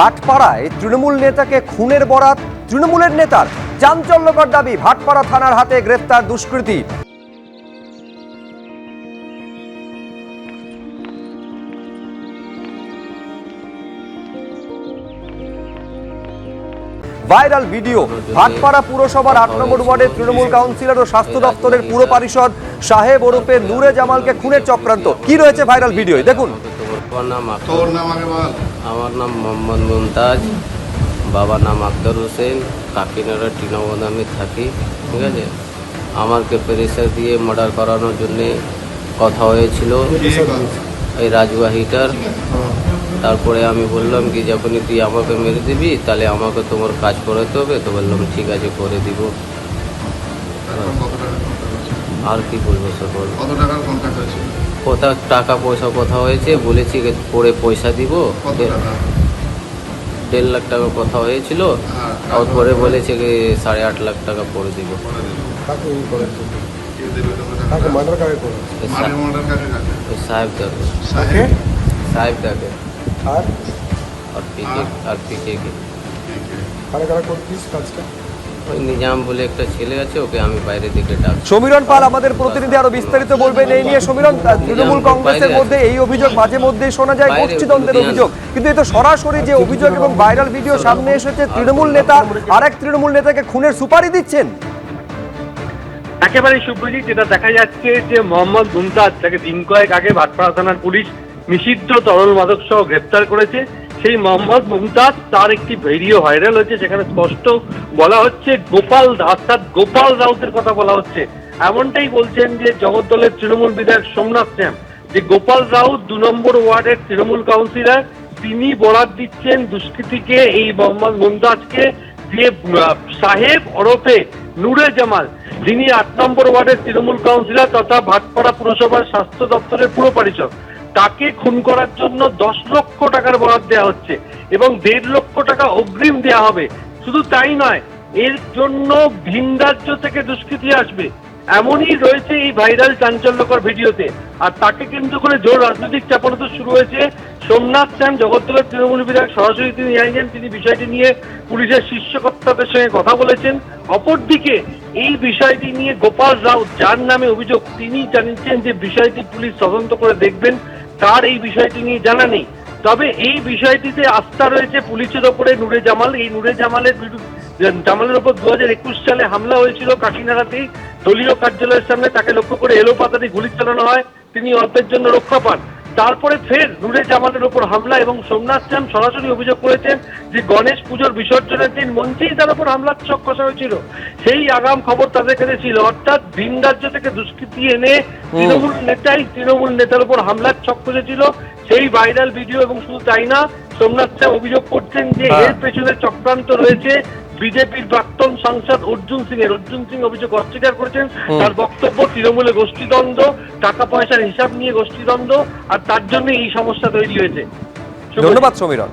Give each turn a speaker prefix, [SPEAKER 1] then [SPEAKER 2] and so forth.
[SPEAKER 1] ভাটপাড়ায় তৃণমূল নেতাকে খুনের বরাত, তৃণমূলের নেতার চাঞ্চল্যকর দাবি ভাটপাড়া থানার হাতে গ্রেপ্তার দুষ্কৃতী। ভাইরাল ভিডিও, ভাটপাড়া পুরসভার আট নম্বর ওয়ার্ডের তৃণমূল কাউন্সিলর ও স্বাস্থ্য দপ্তরের পুর পরিষদ সাহেব ওরফে নূরে জামালকে খুনের চক্রান্ত। কি রয়েছে ভাইরাল ভিডিও দেখুন।
[SPEAKER 2] তোমার নাম
[SPEAKER 3] তোর নাম আগে বল।
[SPEAKER 2] আমার নাম মোহাম্মদ মুমতাজ। বাবার নাম আক্তার হোসেন। কাকিনাড়া টিনাবদ আমি থাকি ঠিক আছে? আমাকে প্রেসার দিয়ে মার্ডার করানোর জন্যে কথা হয়েছিল এই রাজবাহিটার। তারপরে আমি বললাম কি যখনই তুই আমাকে মেরে দিবি তাহলে আমাকে তোমার কাজ করাতে হবে। তো বললাম ঠিক আছে করে দিব? আর কি বলব স্যার বল।
[SPEAKER 3] কত টাকার কন্ট্যাক্ট হয়েছিল
[SPEAKER 2] কোথা টাকা পয়সা কথা হয়েছে বলেছি পরে পয়সা দিব।
[SPEAKER 3] কত
[SPEAKER 2] দেড় লাখ টাকা কথা হয়েছিল।
[SPEAKER 3] আর
[SPEAKER 2] আর পরে বলেছে যে সাড়ে আট লাখ টাকা পরে দিব।
[SPEAKER 3] দেবে। তোকে
[SPEAKER 2] সাহেব। সাহেব দাকে
[SPEAKER 4] আর?
[SPEAKER 2] আর পিকে আর? পিকে কে?
[SPEAKER 4] কারা কাজটা?
[SPEAKER 2] নিজাম বলে একটা ছেলে আছে ওকে আমি বাইরে থেকে ডাক
[SPEAKER 1] সমীরণ পাল আমাদের প্রতিনিধি আরও বিস্তারিত বলবেন। এই নিয়ে সমীরণ তৃণমূল কংগ্রেসের মধ্যে এই অভিযোগ মাঝে মধ্যেই শোনা যায় গোষ্ঠীদ্বন্দ্বের অভিযোগ কিন্তু এ সরাসরি যে অভিযোগ এবং ভাইরাল ভিডিও সামনে এসেছে তৃণমূল নেতা আরেক তৃণমূল নেতাকে খুনের সুপারি দিচ্ছেন।
[SPEAKER 5] একেবারে সুপ্রজিৎ যেটা দেখা যাচ্ছে যে মোহাম্মদ মুমতাজ তাকে দিন কয়েক আগে ভাটপাড়া থানার পুলিশ নিষিদ্ধ তরল মাদক সহ গ্রেপ্তার করেছে। সেই মোহাম্মদ মুমতাজ তার একটি ভিডিও ভাইরাল হয়েছে সেখানে স্পষ্ট বলা হচ্ছে গোপাল অর্থাৎ গোপাল রাউতের কথা বলা হচ্ছে। এমনটাই বলছেন যে জগদ্দলের তৃণমূল বিধায়ক সোমনাথ শ্যাম যে গোপাল রাউত দু নম্বর ওয়ার্ডের তৃণমূল কাউন্সিলর তিনি বরাত দিচ্ছেন দুষ্কৃতীকে এই মোহাম্মদ মুমতাজকে আহ, সাহেব ওরফে নুরে জামাল যিনি আট নম্বর ওয়ার্ডের তৃণমূল কাউন্সিলর তথা ভাটপাড়া পুরসভার স্বাস্থ্য দপ্তরের পুরো পরিষদ তাকে খুন করার জন্য দশ লক্ষ টাকার বরাদ দেওয়া হচ্ছে এবং দেড় লক্ষ টাকা অগ্রিম দেওয়া হবে। শুধু তাই নয়, এর জন্য ভিন রাজ্য থেকে দুষ্কৃতী আসবে। এমনই রয়েছে এই ভাইরাল চাঞ্চল্যকর ভিডিওতে। আর তাকে কেন্দ্র করে জোর রাজনৈতিক চাপানো শুরু হয়েছে। সোমনাথ শ্যাম জগদ্দলের তৃণমূল বিধায়ক সরাসরি তিনি জানিয়েছেন তিনি বিষয়টি নিয়ে পুলিশের শীর্ষ কর্তাদের সঙ্গে কথা বলেছেন। অপরদিকে, এই বিষয়টি নিয়ে গোপাল রাউত, যার নামে অভিযোগ, তিনি জানিয়েছেন যে বিষয়টি পুলিশ তদন্ত করে দেখবেন। তার এই বিষয়টি নিয়ে জানা নেই। তবে এই বিষয়টিতে আস্থা রয়েছে পুলিশের ওপরে নুরে জামাল। এই নুরে জামালের বিরুদ্ধে, জামালের ওপর দু হাজার একুশ সালে হামলা হয়েছিল কাকিনাড়াতেই দলীয় কার্যালয়ের সামনে তাকে লক্ষ্য করে এলোপাতারি গুলি চালানো হয়। তিনি অল্পের জন্য রক্ষা পান। তারপরে ফের নূরে জামালের ওপর হামলা এবং সোমনাথ শ্যাম সরাসরি অভিযোগ করেছেন যে গণেশ পুজোর বিসর্জনের দিন মঞ্চেই তার উপর হামলার চক কষা হয়েছিল সেই আগাম খবর তাদের কাছে ছিল। অর্থাৎ ভিন রাজ্য থেকে দুষ্কৃতি এনে তৃণমূল নেতাই তৃণমূল নেতার উপর হামলার ছক কষেছিল সেই ভাইরাল ভিডিও এবং শুধু তাই না সোমনাথ শ্যাম অভিযোগ করছেন যে। এর পেছনে চক্রান্ত রয়েছে বিজেপির প্রাক্তন সাংসদ অর্জুন সিং এর। অর্জুন সিং অভিযোগ অস্বীকার করেছেন। তার বক্তব্য তৃণমূলে গোষ্ঠীদ্বন্দ্ব টাকা পয়সার হিসাব নিয়ে গোষ্ঠীদ্বন্দ্ব আর তার জন্য এই সমস্যা তৈরি হয়েছে।
[SPEAKER 1] ধন্যবাদ সমীরণ।